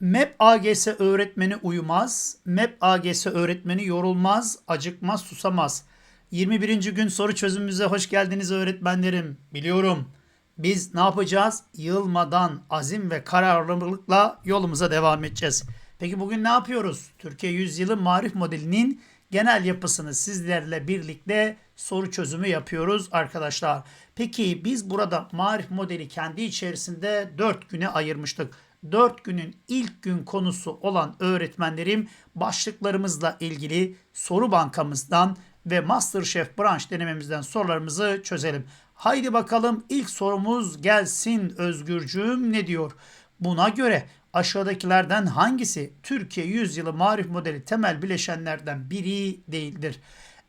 MEP AGS öğretmeni uyumaz, MEP AGS öğretmeni yorulmaz, acıkmaz, susamaz. 21. gün soru çözümümüze hoş geldiniz öğretmenlerim. Biliyorum biz ne yapacağız? Yılmadan azim ve kararlılıkla yolumuza devam edeceğiz. Peki bugün ne yapıyoruz? Türkiye Yüzyılı Marif Modeli'nin genel yapısını sizlerle birlikte soru çözümü yapıyoruz arkadaşlar. Peki biz burada Marif Modeli kendi içerisinde 4 güne ayırmıştık. 4 günün ilk gün konusu olan öğretmenlerim başlıklarımızla ilgili soru bankamızdan ve Masterchef branş denememizden sorularımızı çözelim. Haydi bakalım ilk sorumuz gelsin Özgürcüğüm ne diyor? Buna göre aşağıdakilerden hangisi Türkiye Yüzyılı Marif Modeli temel bileşenlerden biri değildir?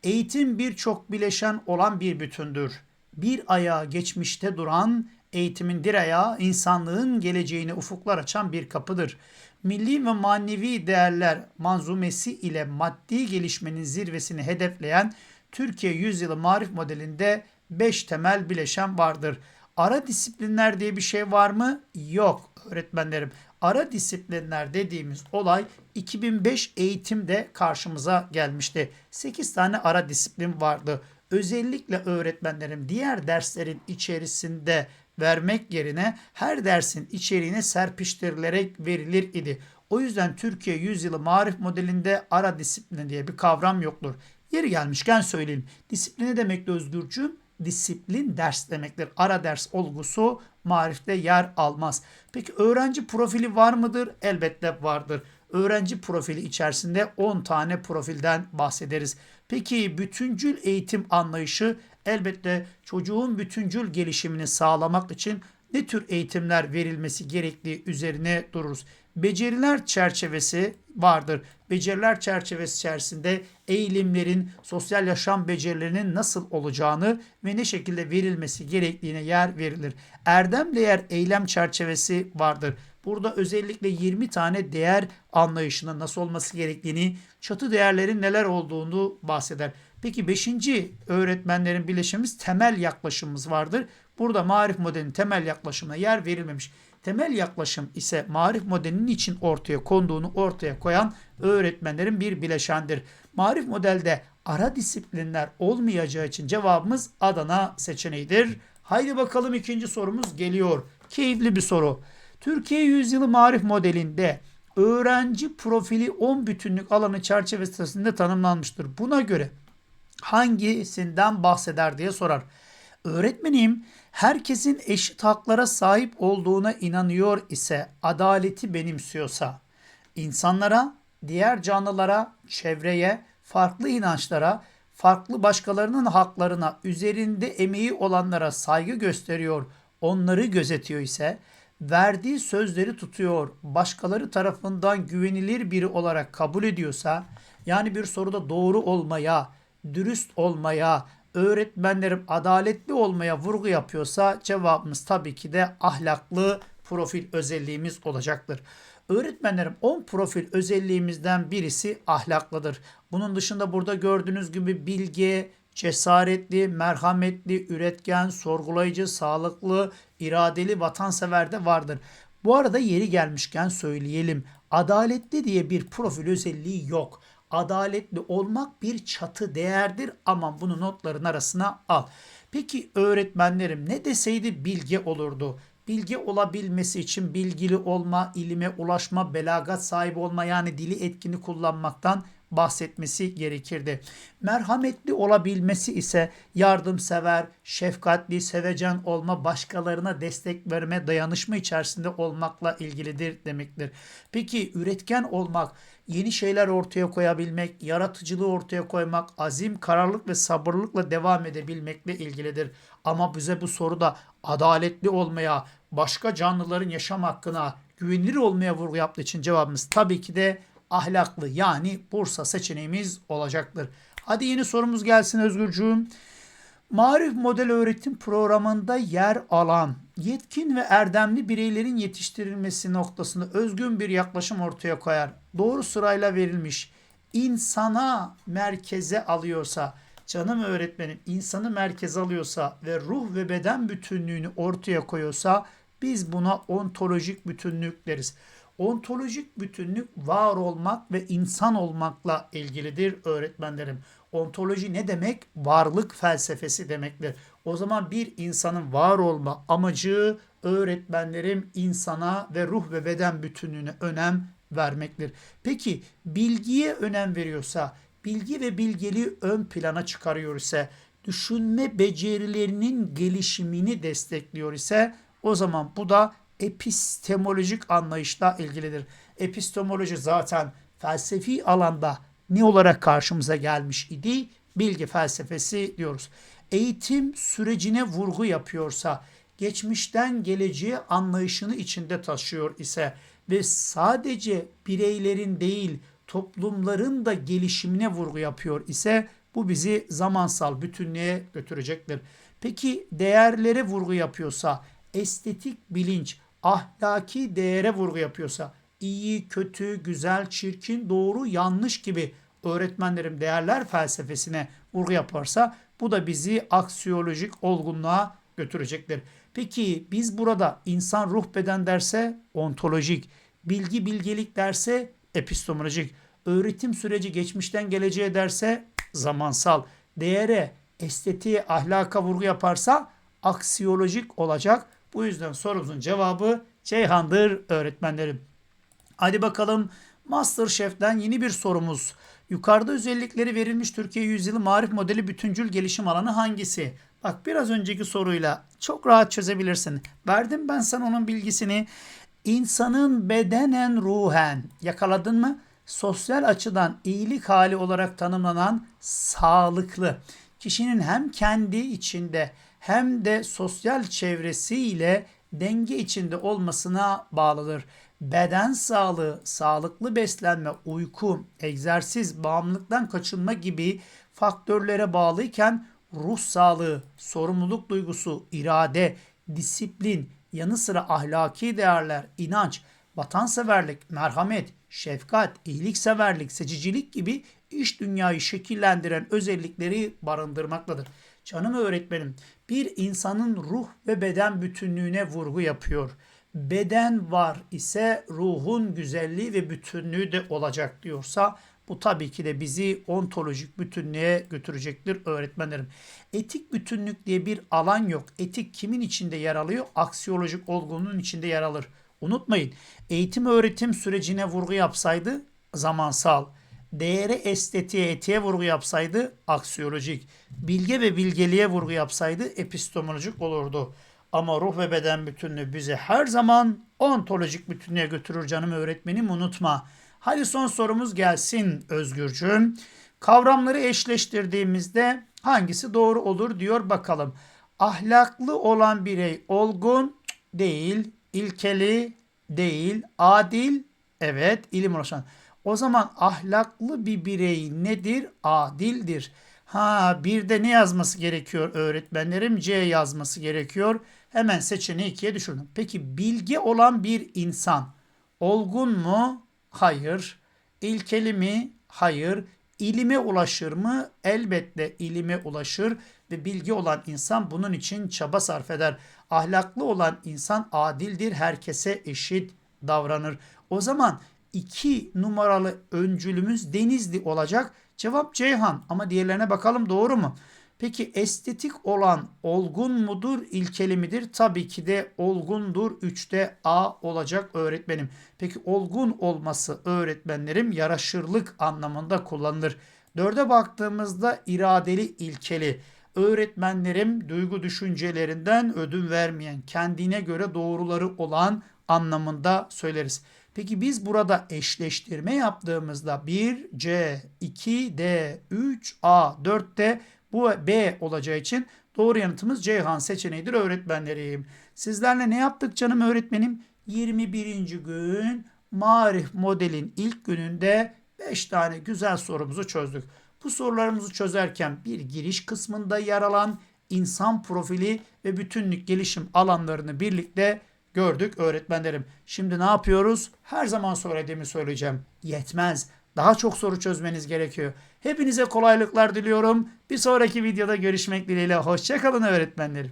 Eğitim birçok bileşen olan bir bütündür. Bir ayağı geçmişte duran eğitimin dir ayağı insanlığın geleceğine ufuklar açan bir kapıdır. Milli ve manevi değerler manzumesi ile maddi gelişmenin zirvesini hedefleyen Türkiye Yüzyılı Marif Modeli'nde 5 temel bileşen vardır. Ara disiplinler diye bir şey var mı? Yok öğretmenlerim. Ara disiplinler dediğimiz olay 2005 eğitimde karşımıza gelmişti. 8 tane ara disiplin vardı. Özellikle öğretmenlerim diğer derslerin içerisinde vermek yerine her dersin içeriğine serpiştirilerek verilir idi. O yüzden Türkiye Yüzyılı Marif Modeli'nde ara disiplin diye bir kavram yoktur. Yeri gelmişken söyleyeyim. Disiplini demek de özgürcüğüm disiplin ders demektir. Ara ders olgusu marifte yer almaz. Peki öğrenci profili var mıdır? Elbette vardır. Öğrenci profili içerisinde 10 tane profilden bahsederiz. Peki bütüncül eğitim anlayışı elbette çocuğun bütüncül gelişimini sağlamak için ne tür eğitimler verilmesi gerektiği üzerine dururuz. Beceriler çerçevesi vardır. Beceriler çerçevesi içerisinde eğilimlerin, sosyal yaşam becerilerinin nasıl olacağını ve ne şekilde verilmesi gerektiğine yer verilir. Erdem değer eylem çerçevesi vardır. Burada özellikle 20 tane değer anlayışının nasıl olması gerektiğini, çatı değerlerin neler olduğunu bahseder. Peki 5. öğretmenlerin bileşimimiz temel yaklaşımımız vardır. Burada marif modelinin temel yaklaşımına yer verilmemiş. Temel yaklaşım ise marif modelinin için ortaya konduğunu ortaya koyan öğretmenlerin bir bileşendir. Marif modelde ara disiplinler olmayacağı için cevabımız Adana seçeneğidir. Haydi bakalım ikinci sorumuz geliyor. Keyifli bir soru. Türkiye Yüzyılı Marif Modeli'nde öğrenci profili 10 bütünlük alanı çerçevesinde tanımlanmıştır. Buna göre hangisinden bahseder diye sorar. Öğretmenim herkesin eşit haklara sahip olduğuna inanıyor ise, adaleti benimsiyorsa, insanlara, diğer canlılara, çevreye, farklı inançlara, farklı başkalarının haklarına, üzerinde emeği olanlara saygı gösteriyor, onları gözetiyor ise, verdiği sözleri tutuyor, başkaları tarafından güvenilir biri olarak kabul ediyorsa, yani bir soruda doğru olmaya, dürüst olmaya, öğretmenlerim adaletli olmaya vurgu yapıyorsa cevabımız tabii ki de ahlaklı profil özelliğimiz olacaktır. Öğretmenlerim 10 profil özelliğimizden birisi ahlaklıdır. Bunun dışında burada gördüğünüz gibi bilge, cesaretli, merhametli, üretken, sorgulayıcı, sağlıklı, iradeli, vatansever de vardır. Bu arada yeri gelmişken söyleyelim. Adaletli diye bir profil özelliği yok adaletli olmak bir çatı değerdir. Aman bunu notların arasına al. Peki öğretmenlerim ne deseydi bilge olurdu. Bilgi olabilmesi için bilgili olma, ilime ulaşma, belagat sahibi olma yani dili etkini kullanmaktan bahsetmesi gerekirdi. Merhametli olabilmesi ise yardımsever, şefkatli, sevecen olma, başkalarına destek verme, dayanışma içerisinde olmakla ilgilidir demektir. Peki üretken olmak, yeni şeyler ortaya koyabilmek, yaratıcılığı ortaya koymak, azim, kararlılık ve sabırlıkla devam edebilmekle ilgilidir. Ama bize bu soruda adaletli olmaya, başka canlıların yaşam hakkına, güvenilir olmaya vurgu yaptığı için cevabımız tabii ki de ahlaklı yani Bursa seçeneğimiz olacaktır. Hadi yeni sorumuz gelsin Özgürcüğüm. Marif Model Öğretim Programı'nda yer alan yetkin ve erdemli bireylerin yetiştirilmesi noktasında özgün bir yaklaşım ortaya koyar. Doğru sırayla verilmiş, insana merkeze alıyorsa, canım öğretmenim insanı merkeze alıyorsa ve ruh ve beden bütünlüğünü ortaya koyuyorsa biz buna ontolojik bütünlük deriz. Ontolojik bütünlük var olmak ve insan olmakla ilgilidir öğretmenlerim. Ontoloji ne demek? Varlık felsefesi demektir. O zaman bir insanın var olma amacı öğretmenlerim insana ve ruh ve beden bütünlüğüne önem vermektir. Peki bilgiye önem veriyorsa, bilgi ve bilgeliği ön plana çıkarıyor ise, düşünme becerilerinin gelişimini destekliyor ise o zaman bu da epistemolojik anlayışla ilgilidir. Epistemoloji zaten felsefi alanda ne olarak karşımıza gelmiş idi? Bilgi felsefesi diyoruz. Eğitim sürecine vurgu yapıyorsa, geçmişten geleceğe anlayışını içinde taşıyor ise ve sadece bireylerin değil toplumların da gelişimine vurgu yapıyor ise bu bizi zamansal bütünlüğe götürecektir. Peki değerlere vurgu yapıyorsa, estetik bilinç, ahlaki değere vurgu yapıyorsa, iyi, kötü, güzel, çirkin, doğru, yanlış gibi öğretmenlerim değerler felsefesine vurgu yaparsa bu da bizi aksiyolojik olgunluğa götürecektir. Peki biz burada insan ruh beden derse ontolojik, bilgi bilgelik derse epistemolojik, öğretim süreci geçmişten geleceğe derse zamansal, değere, estetiğe, ahlaka vurgu yaparsa aksiyolojik olacak. Bu yüzden sorumuzun cevabı Ceyhan'dır öğretmenlerim. Hadi bakalım Masterchef'ten yeni bir sorumuz. Yukarıda özellikleri verilmiş Türkiye Yüzyılı Marif Modeli bütüncül gelişim alanı hangisi? Bak biraz önceki soruyla çok rahat çözebilirsin. Verdim ben sana onun bilgisini. İnsanın bedenen ruhen yakaladın mı? Sosyal açıdan iyilik hali olarak tanımlanan sağlıklı. Kişinin hem kendi içinde hem de sosyal çevresiyle denge içinde olmasına bağlıdır. Beden sağlığı, sağlıklı beslenme, uyku, egzersiz, bağımlılıktan kaçınma gibi faktörlere bağlıyken ruh sağlığı, sorumluluk duygusu, irade, disiplin, yanı sıra ahlaki değerler, inanç, vatanseverlik, merhamet, şefkat, iyilikseverlik, seçicilik gibi iş dünyayı şekillendiren özellikleri barındırmaktadır. Canım öğretmenim, bir insanın ruh ve beden bütünlüğüne vurgu yapıyor. Beden var ise ruhun güzelliği ve bütünlüğü de olacak diyorsa bu tabii ki de bizi ontolojik bütünlüğe götürecektir öğretmenlerim. Etik bütünlük diye bir alan yok. Etik kimin içinde yer alıyor? Aksiyolojik olgunun içinde yer alır. Unutmayın eğitim öğretim sürecine vurgu yapsaydı zamansal, değere estetiğe etiğe vurgu yapsaydı aksiyolojik, bilge ve bilgeliğe vurgu yapsaydı epistemolojik olurdu. Ama ruh ve beden bütünlüğü bizi her zaman ontolojik bütünlüğe götürür canım öğretmenim unutma. Hadi son sorumuz gelsin Özgürcüğüm. Kavramları eşleştirdiğimizde hangisi doğru olur diyor bakalım. Ahlaklı olan birey olgun değil, ilkeli değil, adil evet ilim ulaşan. O zaman ahlaklı bir birey nedir? Adildir. Ha bir de ne yazması gerekiyor öğretmenlerim? C yazması gerekiyor. Hemen seçeneği ikiye düşürdüm. Peki bilgi olan bir insan olgun mu? Hayır. İlkeli mi? Hayır. İlime ulaşır mı? Elbette ilime ulaşır ve bilgi olan insan bunun için çaba sarf eder. Ahlaklı olan insan adildir, herkese eşit davranır. O zaman iki numaralı öncülümüz Denizli olacak. Cevap Ceyhan ama diğerlerine bakalım doğru mu? Peki estetik olan olgun mudur, ilkeli midir? Tabii ki de olgundur. 3'te A olacak öğretmenim. Peki olgun olması öğretmenlerim yaraşırlık anlamında kullanılır. 4'e baktığımızda iradeli, ilkeli. Öğretmenlerim duygu düşüncelerinden ödün vermeyen, kendine göre doğruları olan anlamında söyleriz. Peki biz burada eşleştirme yaptığımızda 1 C, 2 D, 3 A, 4 D bu B olacağı için doğru yanıtımız Ceyhan seçeneğidir öğretmenlerim. Sizlerle ne yaptık canım öğretmenim? 21. gün Marif modelin ilk gününde 5 tane güzel sorumuzu çözdük. Bu sorularımızı çözerken bir giriş kısmında yer alan insan profili ve bütünlük gelişim alanlarını birlikte gördük öğretmenlerim. Şimdi ne yapıyoruz? Her zaman söylediğimi söyleyeceğim. Yetmez. Daha çok soru çözmeniz gerekiyor. Hepinize kolaylıklar diliyorum. Bir sonraki videoda görüşmek dileğiyle. Hoşçakalın öğretmenlerim.